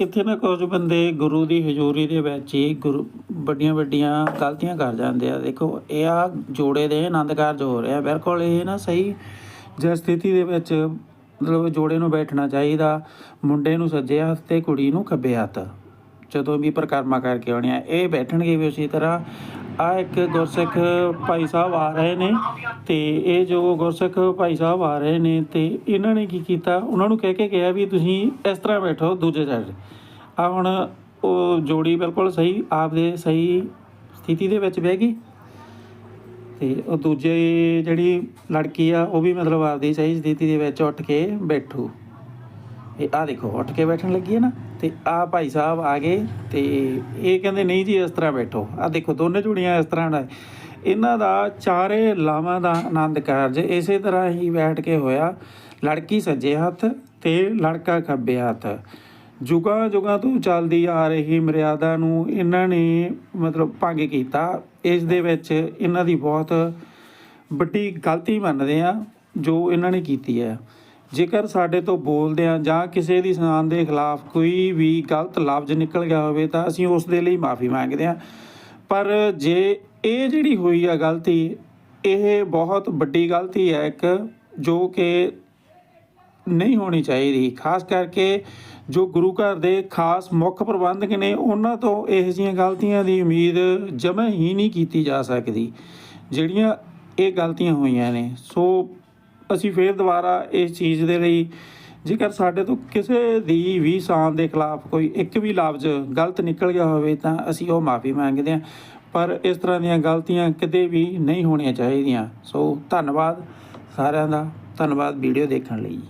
ਇੱਥੇ ਨਾ ਕੁਝ ਬੰਦੇ ਗੁਰੂ ਦੀ ਹਜ਼ੂਰੀ ਦੇ ਵਿੱਚ ਹੀ ਗੁਰੂ, ਵੱਡੀਆਂ ਵੱਡੀਆਂ ਗਲਤੀਆਂ ਕਰ ਜਾਂਦੇ ਆ। ਦੇਖੋ, ਇਹ ਆ ਜੋੜੇ ਦੇ ਆਨੰਦ ਕਾਰਜ ਹੋ ਰਿਹਾ। ਬਿਲਕੁਲ ਇਹ ਨਾ ਸਹੀ ਜਿਸ ਸਥਿਤੀ ਦੇ ਵਿੱਚ ਮਤਲਬ ਜੋੜੇ ਨੂੰ ਬੈਠਣਾ ਚਾਹੀਦਾ, ਮੁੰਡੇ ਨੂੰ ਸੱਜੇ ਹੱਥ ਤੇ ਕੁੜੀ ਨੂੰ ਖੱਬੇ ਹੱਥ। ਜਦੋਂ ਵੀ ਪ੍ਰਕਰਮਾ ਕਰਕੇ ਆਉਣੇ ਆ, ਇਹ ਬੈਠਣਗੇ ਵੀ ਉਸੇ ਤਰ੍ਹਾਂ। ਆ ਇੱਕ ਗੁਰਸਿੱਖ ਭਾਈ ਸਾਹਿਬ ਆ ਰਹੇ ਨੇ ਤੇ ਇਹ ਜੋ ਗੁਰਸਿੱਖ ਭਾਈ ਸਾਹਿਬ ਆ ਰਹੇ ਨੇ ਤੇ ਇਹਨਾਂ ਨੇ ਕੀ ਕੀਤਾ? ਉਹਨਾਂ ਨੂੰ ਕਹਿ ਕੇ ਕਿਹਾ ਵੀ ਤੁਸੀਂ ਇਸ ਤਰ੍ਹਾਂ ਬੈਠੋ ਦੂਜੇ ਸਾਈਡ ਆ ਹੁਣ ਉਹ ਜੋੜੀ ਬਿਲਕੁਲ ਸਹੀ, ਆਪਦੇ ਸਹੀ ਸਥਿਤੀ ਦੇ ਵਿੱਚ ਬਹਿ ਗਈ ਤੇ ਉਹ ਦੂਜੇ ਜਿਹੜੀ ਲੜਕੀ ਆ, ਉਹ ਵੀ ਮਤਲਬ ਆਪਦੀ ਸਹੀ ਸਥਿਤੀ ਦੇ ਵਿੱਚ ਉੱਠ ਕੇ ਬੈਠੂ। ਇਹ ਆ ਦੇਖੋ, ਉੱਠ ਕੇ ਬੈਠਣ ਲੱਗੀ ਹੈ ਨਾ, ਤੇ ਆ ਭਾਈ ਸਾਹਿਬ ਆ ਗਏ, ਤੇ ਇਹ ਕਹਿੰਦੇ, ਨਹੀਂ ਜੀ, ਇਸ ਤਰ੍ਹਾਂ ਬੈਠੋ। ਆ ਦੇਖੋ, ਦੋਨੇ ਜੁੜੀਆਂ ਇਸ ਤਰ੍ਹਾਂ ਦਾ। ਇਹਨਾਂ ਦਾ ਚਾਰੇ ਲਾਵਾਂ ਦਾ ਆਨੰਦ ਕਾਰਜ, ਇਸੇ ਤਰ੍ਹਾਂ ਹੀ ਬੈਠ ਕੇ ਹੋਇਆ। ਲੜਕੀ ਸੱਜੇ ਹੱਥ ਤੇ ਲੜਕਾ ਖੱਬੇ ਹੱਥ। ਜੁਗਾਂ ਜੁਗਾਂ ਤੋਂ ਚੱਲਦੀ ਆ ਰਹੀ ਮਰਿਆਦਾ ਨੂੰ ਇਹਨਾਂ ਨੇ ਮਤਲਬ ਭੰਗ ਕੀਤਾ। ਇਸ ਦੇ ਵਿੱਚ ਇਹਨਾਂ ਦੀ ਬਹੁਤ ਵੱਡੀ ਗਲਤੀ ਮੰਨਦੇ ਆ ਜੋ ਇਹਨਾਂ ਨੇ ਕੀਤੀ ਹੈ। ਜੇਕਰ ਸਾਡੇ ਤੋਂ ਬੋਲਦੇ ਆ ਜਾਂ ਕਿਸੇ ਦੀ ਸਨਾਨ ਦੇ ਖਿਲਾਫ ਕੋਈ ਵੀ ਗਲਤ ਲਫ਼ਜ਼ ਨਿਕਲ ਗਿਆ ਹੋਵੇ ਤਾਂ ਅਸੀਂ ਉਸ ਦੇ ਲਈ ਮਾਫੀ ਮੰਗਦੇ ਹਾਂ। ਪਰ ਜੇ ਇਹ ਜਿਹੜੀ ਹੋਈ ਆ ਗਲਤੀ, ਇਹ ਬਹੁਤ ਵੱਡੀ ਗਲਤੀ ਹੈ ਇੱਕ ਜੋ ਕਿ ਨਹੀਂ ਹੋਣੀ ਚਾਹੀਦੀ। ਖਾਸ ਕਰਕੇ ਜੋ ਗੁਰੂ ਘਰ ਦੇ ਖਾਸ ਮੁੱਖ ਪ੍ਰਬੰਧਕ ਨੇ, ਉਹਨਾਂ ਤੋਂ ਇਹੋ ਜਿਹੀਆਂ ਗਲਤੀਆਂ ਦੀ ਉਮੀਦ ਜਮ੍ਹਾਂ ਹੀ ਨਹੀਂ ਕੀਤੀ ਜਾ ਸਕਦੀ, ਜਿਹੜੀਆਂ ਇਹ ਗਲਤੀਆਂ ਹੋਈਆਂ ਨੇ। ਸੋ ਅਸੀਂ ਫੇਰ ਦੁਬਾਰਾ ਇਸ ਚੀਜ਼ ਦੇ ਲਈ ਜੇਕਰ ਸਾਡੇ ਤੋਂ ਕਿਸੇ ਦੀ ਵੀ ਸ਼ਾਨ ਦੇ ਖਿਲਾਫ ਕੋਈ ਇੱਕ ਵੀ ਲਫ਼ਜ਼ ਗਲਤ ਨਿਕਲ ਗਿਆ ਹੋਵੇ ਤਾਂ ਅਸੀਂ ਉਹ ਮਾਫੀ ਮੰਗਦੇ ਹਾਂ। ਪਰ ਇਸ ਤਰ੍ਹਾਂ ਦੀਆਂ ਗਲਤੀਆਂ ਕਿਤੇ ਵੀ ਨਹੀਂ ਹੋਣੀਆਂ ਚਾਹੀਦੀਆਂ। ਸੋ ਧੰਨਵਾਦ ਸਾਰਿਆਂ ਦਾ। ਧੰਨਵਾਦ ਵੀਡੀਓ ਦੇਖਣ ਲਈ।